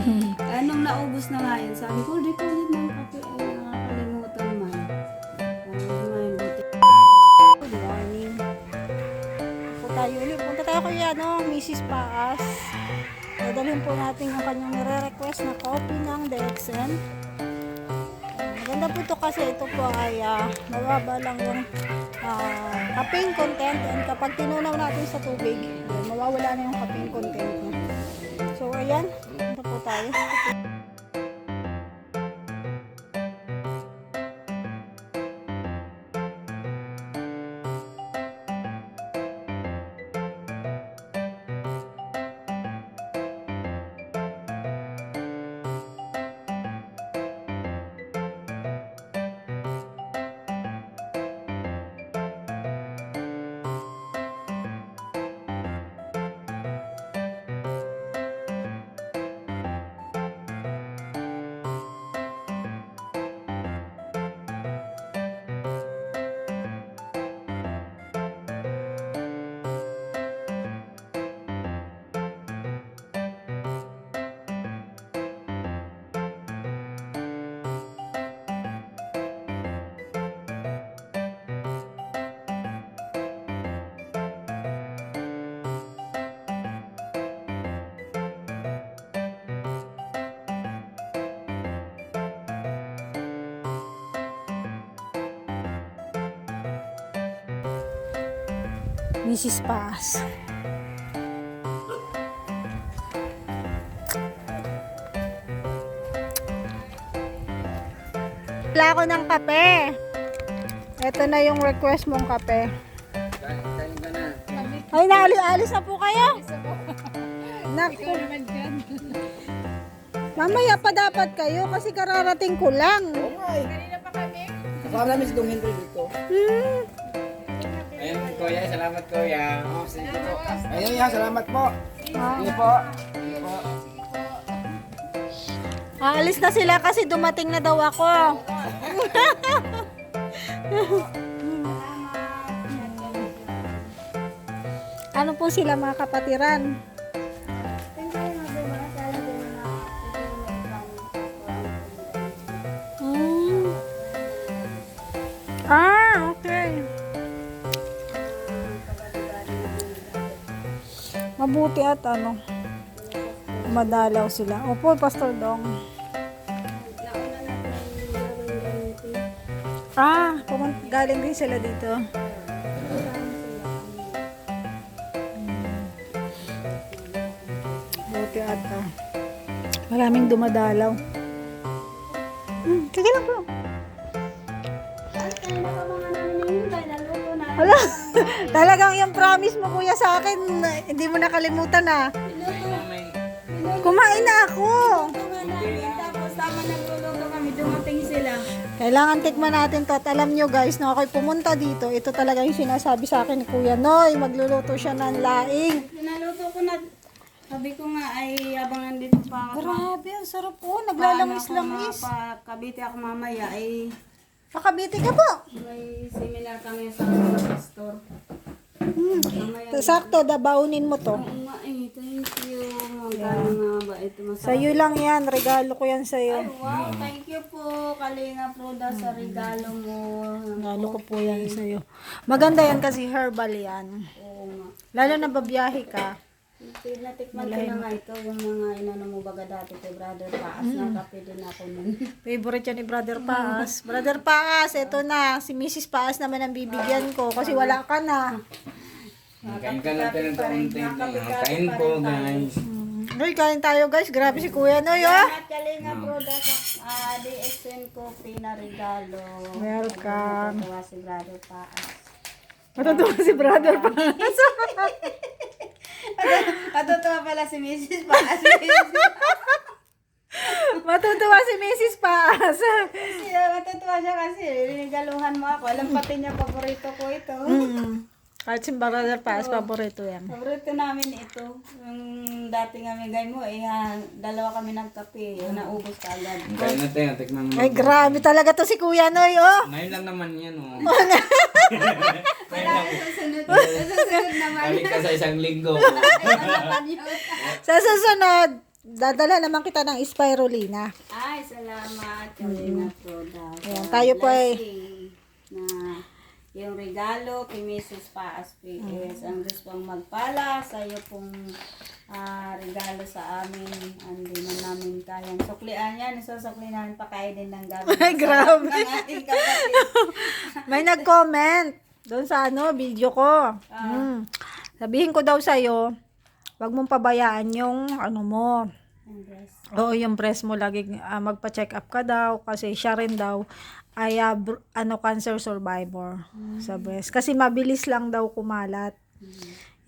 Kaya nung naubos na nga yun, sabi ko, di ko ulit ng kape ay nakakalimutan man. Ay. Good morning. po tayo ulit. Punta tayo kay ano, Mrs. Paas. Dadalhin po natin yung kanyang nire-request na copy ng DXN. Maganda po ito kasi ito po ay ah, mababa lang yung uh, caffeine content and kapag tinunaw natin sa tubig, mawawala na yung caffeine content. So ayan, punta Mrs. Paas. Wala ako ng kape. Ito na yung request mong kape. Ay, naali-alis na po kayo. Naku. Mamaya pa dapat kayo kasi kararating ko lang. Kasama namin si Dong Henry dito. Hmm. Kuya, salamat kuya. Ayun yan, salamat po. Sige po. Sige po. Aalis na sila kasi dumating na daw ako. ano po sila mga kapatiran? Mabuti at ano, madalaw sila. Opo, Pastor Dong. Ah, pumun- galing din sila dito. Buti at ah, maraming dumadalaw. Hmm, sige lang po. Hala, talagang yung promise mo kuya sa akin, hindi mo nakalimutan ah. Kumain na ako. Tapos tama nagluluto kami, dumating sila. Kailangan tikman natin to at alam nyo guys, na ako'y pumunta dito, ito talaga yung sinasabi sa akin ni Kuya Noy, magluluto siya ng laing. Pinaluto ko na, sabi ko nga ay abang nandito pa ako. Grabe, ang sarap po, Paano ako naglalangis-langis. mapakabiti ako mamaya ay Pakabiti ka po. may seminar kami sa pastor. Hmm. Sakto, dabaunin mo to. Nga eh, thank you. Magkano nga ba ito masarap? Sa'yo lang yan, regalo ko yan Ay, sa'yo. wow, thank you po, Kalinga Proda, sa regalo mo. Regalo ko po yan sa'yo. Maganda yan kasi herbal yan. Oo nga. Lalo na babiyahe ka. Natikman ko na nga ito, yung mga inano mo baga dati kay Brother Paas, nakape din ako nun. Favorite yan ni Brother Paas. Brother Paas, eto na. Si Mrs. Paas naman ang bibigyan ko kasi wala ka na. Kain ka lang tayo ng kaunti. Kain po, guys. Uy, kain tayo guys. Grabe si Kuya Noy, oh. At Kalinga Proda sa ah, DSN Coffee na regalo. Welcome. Natutuwa si Brother Paas. Matutuwa si Brother Paas. Natutuwa pala si Mrs. Paas. Matutuwa si Mrs. Paas. Siya, matutuwa siya kasi regaluhan mo ako. Alam pati niya paborito ko ito. Mm. Kahit si Brother Paas, paborito yan. Paborito namin ito. Yung dati kami gay mo, eh, ah, dalawa kami nagkape. Yung naubos ka agad. Kain na tayo, tikman mo. Ay, grabe talaga to si Kuya Noy, oh. Ngayon lang naman yan, oh. Wala susunod. Susunod naman. Balik ka sa isang linggo. Sa susunod, dadala naman kita ng spirulina. Ay, salamat. Kalina product. Ayan, tayo po ay- yung regalo kay Mrs. Paas PS. Ang Diyos pong magpala sa iyo pong ah, regalo sa amin. Hindi man namin kayang suklian yan. Isusukli namin pa kayo din ng gabi. Ay, grabe. May nag-comment doon sa ano, video ko. Hmm. Sabihin ko daw sa'yo, wag mong pabayaan yung ano mo. Ang dress. Oo, yung breast mo lagi ah, magpa-check up ka daw kasi siya rin daw ay br- ano cancer survivor sa breast. Kasi mabilis lang daw kumalat.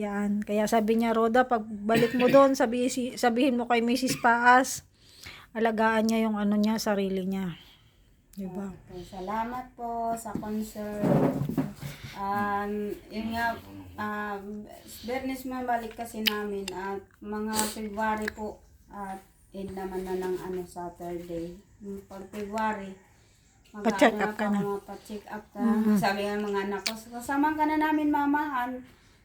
Yan. Kaya sabi niya, Roda, pag balik mo doon, sabi, sabihin mo kay Mrs. Paas, alagaan niya yung ano niya, sarili niya. Diba? Okay, salamat po sa concert. Um, yun nga, um, Bernes mabalik kasi namin at mga February po at end naman na ng ano Saturday. Yung Pag February, mag- Pa-check ano up ka na. Mga pa-check up ka. Sabi nga mga anak ko, kasama ka na namin mamahan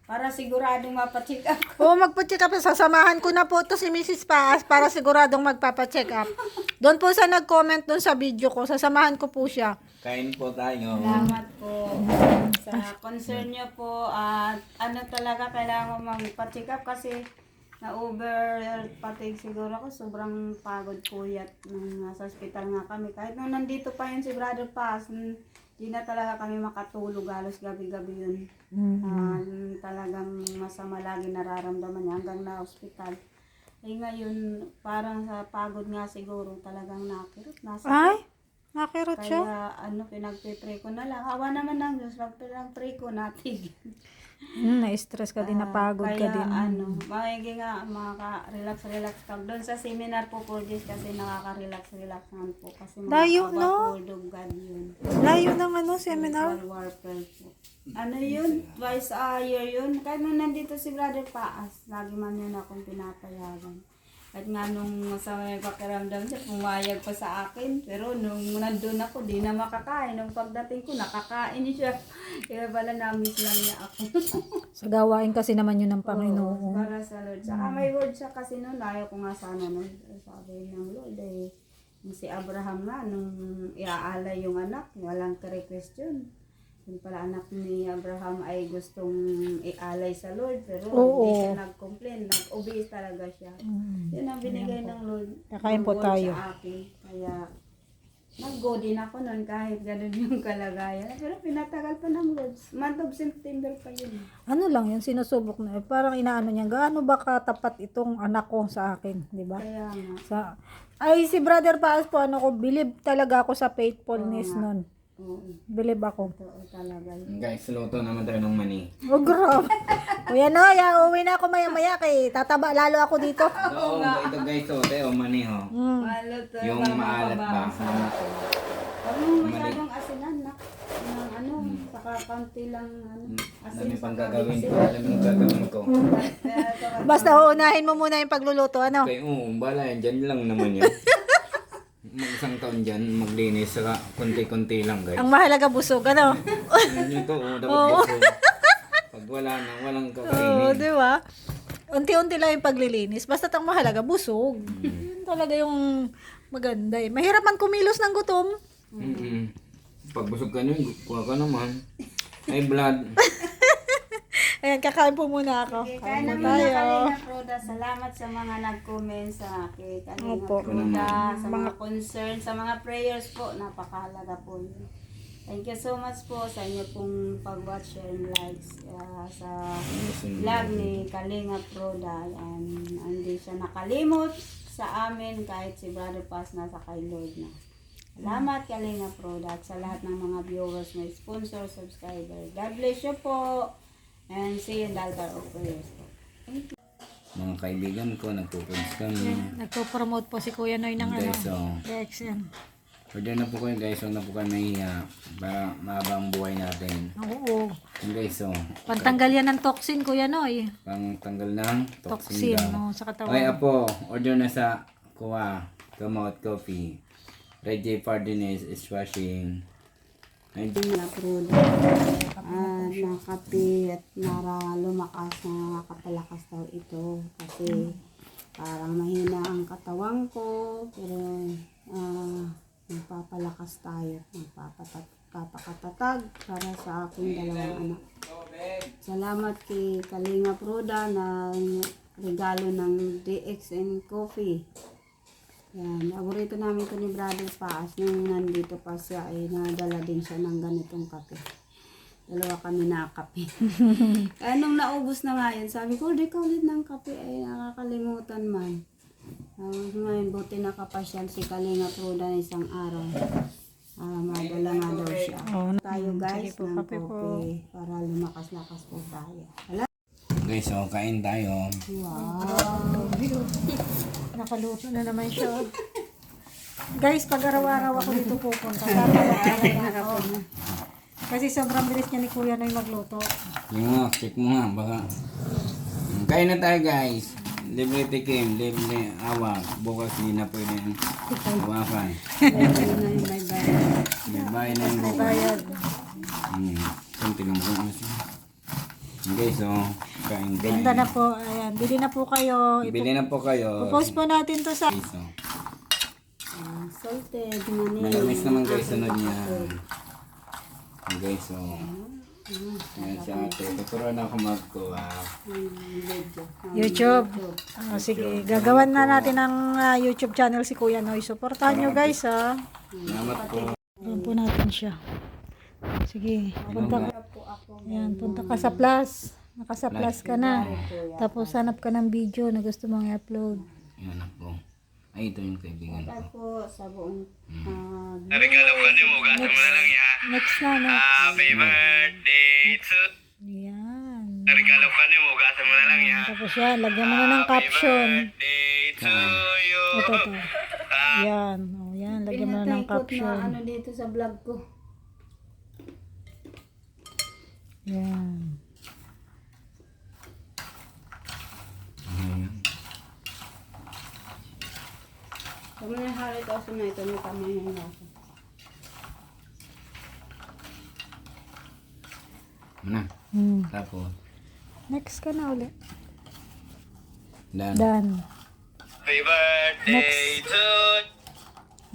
para siguradong mapacheck up ko. Oo, magpa-check up. Sasamahan ko na po to si Mrs. Paas para siguradong magpapa-check up. Doon po sa nag-comment doon sa video ko, sasamahan ko po siya. Kain po tayo. Salamat po sa concern niyo po at ano talaga kailangan ko magpa-check up kasi na-over fatigue siguro ako. Sobrang pagod puyat nung nasa hospital nga kami. Kahit nung nandito pa yun si Brother Paz, hindi na talaga kami makatulog halos gabi-gabi yun. Ah, talagang masama lagi nararamdaman niya hanggang na hospital. Eh ngayon, parang sa pagod nga siguro talagang nakirot. Nasa Ay, nakirot siya. kaya ano, pinagpipray ko na lang. Hawa naman ng Diyos, pinagpray ko natin. Hmm, na-stress ka din, napagod ka Kaya din. ano, maigi nga, makaka-relax-relax ka. Doon sa seminar po po, kasi nakaka-relax-relax naman po. Kasi Layo, no? God yun. Layo ng ano, seminar. Warfare po. Ano yun? Twice a year yun. Kahit nung nandito si Brother Paas, lagi man yun akong pinapayagan. At nga nung sa may pakiramdam siya, pumayag pa sa akin. Pero nung nandun ako, di na makakain. Nung pagdating ko, nakakain siya. Kaya pala na-miss lang niya ako. Sa gawain kasi naman yun ng Oo, Panginoon. para sa Lord. Saka may word siya kasi noon, ayaw ko nga sana nun. Sabi ng Lord, eh, yung si Abraham nga, nung iaalay yung anak, walang request yun. Yung pala anak ni Abraham ay gustong ialay sa Lord, pero Oo. hindi siya nag-complain, nag-obey talaga siya. Mm. Yun ang binigay ng Lord. Kakain po tayo. Sa akin. Kaya, nag-go din ako noon kahit ganun yung kalagayan. Pero pinatagal pa ng Lord. Month of September pa yun. Ano lang yun, sinusubok na. Parang inaano niya, gaano ba katapat itong anak ko sa akin, di ba? Kaya nga. Sa, ay, si Brother Paas po, ano ko, believe talaga ako sa faithfulness nun. Oo. Believe ako. Totoo talaga. Guys, luto naman tayo ng mani. Oh, grabe. Kuya Noya, uwi na ako maya-maya kay tataba lalo ako dito. Oo, ito guys, oh, tayo, mani, oh. Mm. To. Yung maalat ba? Huwag mo masyadong asinan na. Ng ano, saka konti lang ano, Ang asin dami pang gagawin. Alam mo yung gagawin ko. Basta uunahin mo muna yung pagluluto, ano? Okay, oo, bala yan. Dyan lang naman yan. Mag isang taon dyan, maglinis. Saka konti-konti lang, guys. Ang mahalaga busog, ano? Yun to, oh, dapat gusto. Pag wala na, walang Oo, kakainin. di ba? Unti-unti lang yung paglilinis. Basta ang mahalaga, busog. Yun talaga yung maganda eh. Mahirap man kumilos ng gutom. Mm-mm. Pag busog ka nyo, kuha ka naman. Ay, blood. Ayan, kakain po muna ako. Okay, kaya naman na Kalinga Proda, salamat sa mga nag-comment sa akin. Kalinga Opo. Proda, sa mga concern, sa mga prayers po, napakahalaga po yun. Thank you so much po sa inyo pong pag-watch and likes uh, sa vlog ni Kalinga Proda. And hindi siya nakalimot sa amin kahit si Brother Paz nasa kay Lord na. Salamat Kalinga Proda at sa lahat ng mga viewers, may sponsor, subscriber. God bless you po. And see you in the. Mga kaibigan ko, nagpupunts kami. Nagpo-promote po si Kuya Noy ng ano. Guys. Lex yan. Order na po kayo guys, huwag na po kayo nahiya para mahabang buhay natin. Oo. Yung guys, so, Pantanggal yan ng toxin, Kuya Noy. pang tanggal ng Toxin, toxin, no, daw. sa katawan. Okay, apo, order na sa Kuwa, Kamot Coffee. Red J. Pardines is washing. Ay, na prudo. Ah, nakapi at nara lumakas na nakapalakas daw ito. Kasi parang mahina ang katawan ko. Pero ah, magpapalakas tayo. Magpapatat papakatatag para sa aking dalawang anak. Salamat kay Kalinga Pruda na regalo ng DXN Coffee. Yan, paborito namin ito ni Brother Paas. Nung nandito pa siya, ay nadala din siya ng ganitong kape. Dalawa kami nakape. Kaya nung naubos na nga yun, sabi ko, di ka ulit ng kape, ay nakakalimutan man. Uh, ngayon, buti nakapasyal si Kalinga Pruda na isang araw. Ah, madala nga daw siya. Oo, tayo guys, sige po, ng kape po. kope para lumakas-lakas po tayo. Hala? Guys, so kain tayo. Wow! Nakaluto na naman siya. Guys, pag araw-araw ako dito pupunta, na ako. Kasi sobrang bilis niya ni Kuya Noy magluto. Yung nga, check mo nga, baka. Kain na tayo guys. Libre tikim, libre awak. Bukas hindi na pwede hawakan. May na yung may bayad. May na yung bukas. Bayad. Hmm, kunti lang po. Okay, so, kain tayo. Benta na po. Ayan, bili na po kayo. Bili na po kayo. Ipo-post po natin to sa... So. Ah, salted. Malamis naman guys, sunod niya. Okay, so. Ayan si ate. Tuturuan ako magkuha. YouTube. Ah, sige, gagawan na natin ng ah, YouTube channel si Kuya Noy. Supportahan nyo guys ha. Salamat po. Ayan po natin siya. Sige, punta ka. Ayan, punta ka sa plus. Nakasa plus ka na. Tapos hanap ka ng video na gusto mong i-upload. Yan na po. Ay, ito yung kaibigan ko. Ako sa buong ah, Next na, no? Happy birthday to Ayan. Regalo ka ni mo, gasa mo na lang yan. Tapos yan, lagyan mo na ng caption. Day to you. Ito, ito. Yan. O, yan. Lagyan mo na ng pinataykot na caption. ano dito sa vlog ko. Yan. Ayan. Kami na halit ako na ito, may tama yung lasa. Ano? Hmm. Tapos. Next ka na ulit. Dan. Done. Happy birthday to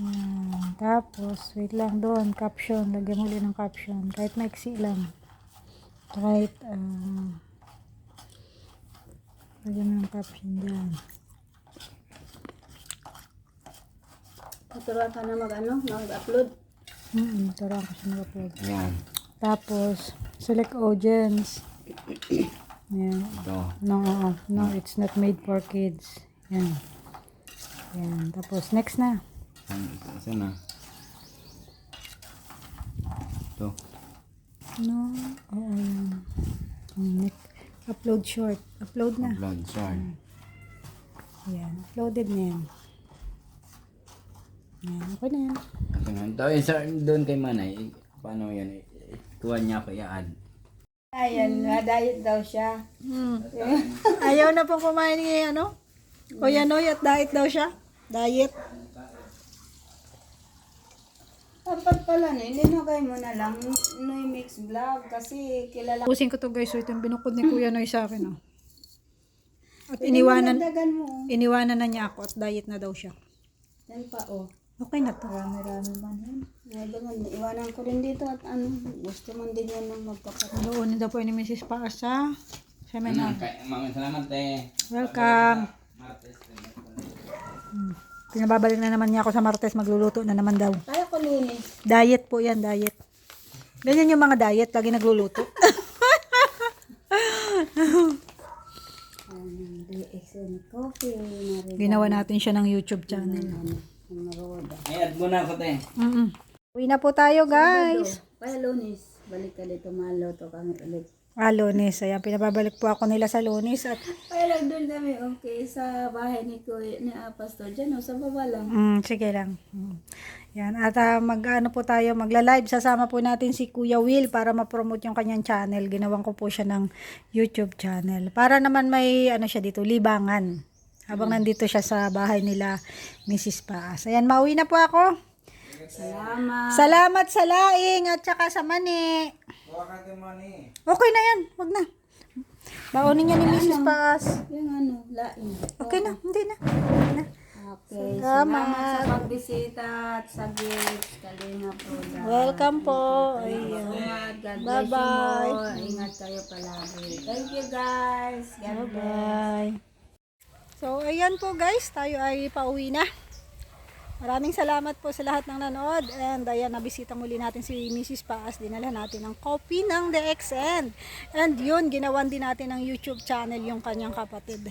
Yan. Tapos, wait lang doon. Caption. Lagyan mo ulit ng caption. Kahit maiksi lang. Kahit, ah, lagyan mo ng caption dyan. Tuturuan ka na mag ano, mag-upload. Hmm, turuan ko siya mag-upload. Ayan. Tapos, select audience. Yan. Ito. No, no, it's not made for kids. Yan. Yan. Tapos, next na. Saan na? Ito. No, oo, yan. Hmm, next. Upload short. Upload na. Upload. Sorry. Yan. Uploaded na yan. Yan. Okay na yan. Ito na. Ito yung sa, doon kay Manay. Paano yan? I- Kuha niya ako i-add. Ayan, na-diet daw siya. Hmm. Ayaw na pong kumain ni ano? Kuya Noy at diet daw siya. Diet. Dapat pala na, ininagay mo na lang Noy Mix Vlog kasi kilala Pusin ko to guys. So, ito yung binukod ni Kuya Noy sa akin. Oh. At iniwanan, mo. iniwanan na niya ako at diet na daw siya. Yan pa oh. Okay na to. Marami-rami man yan. Ay, ganun. Iwanan ko rin dito at ano, gusto man din yan ng magkakataon. Doon daw po ni Mrs. Paas sa seminar. Mga salamat eh. Welcome. Hmm. Pinababalik na naman niya ako sa Martes. Magluluto na naman daw. Kaya ko lunes. Diet po yan, diet. Ganyan yung mga diet. Lagi nagluluto. Ginawa natin siya ng YouTube channel. Ay, add mo na ako te. Mm Uwi na po tayo, guys. Kaya lunes, balik ka dito, maluto kami ulit. Ah, lunes. Ayan, pinababalik po ako nila sa lunes. At, Kaya lang doon kami, okay, sa bahay ni, Kuya, ni ah, Pastor o, sa baba lang. mm, sige lang. Mm. Yan. At ah, mag-ano po tayo, magla-live. Sasama po natin si Kuya Will para ma-promote yung kanyang channel. Ginawan ko po siya ng YouTube channel. Para naman may, ano siya dito, libangan. Habang nandito siya sa bahay nila, Mrs. Paas. Ayan, mauwi na po ako. Salamat. Salamat sa laing at saka sa mani. Okay na yan, wag na. Baonin niya ni Mrs. Paas. Yung ano, laing. Okay na, hindi na. Hindi na. Okay, Salamat. salamat sa pagbisita at sa gifts. Kalinga po dahil. Welcome po. Salamat. God bless Bye-bye. you more. Ingat kayo palagi. Thank you guys. God bless. Bye. So, ayan po guys, tayo ay pauwi na. Maraming salamat po sa lahat ng nanood. And ayan, nabisita muli natin si Mrs. Paas. Dinala natin ng copy ng DXN. And yun, ginawan din natin ng YouTube channel yung kanyang kapatid.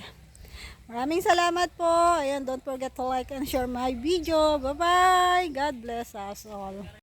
Maraming salamat po. Ayan, don't forget to like and share my video. Bye-bye. God bless us all.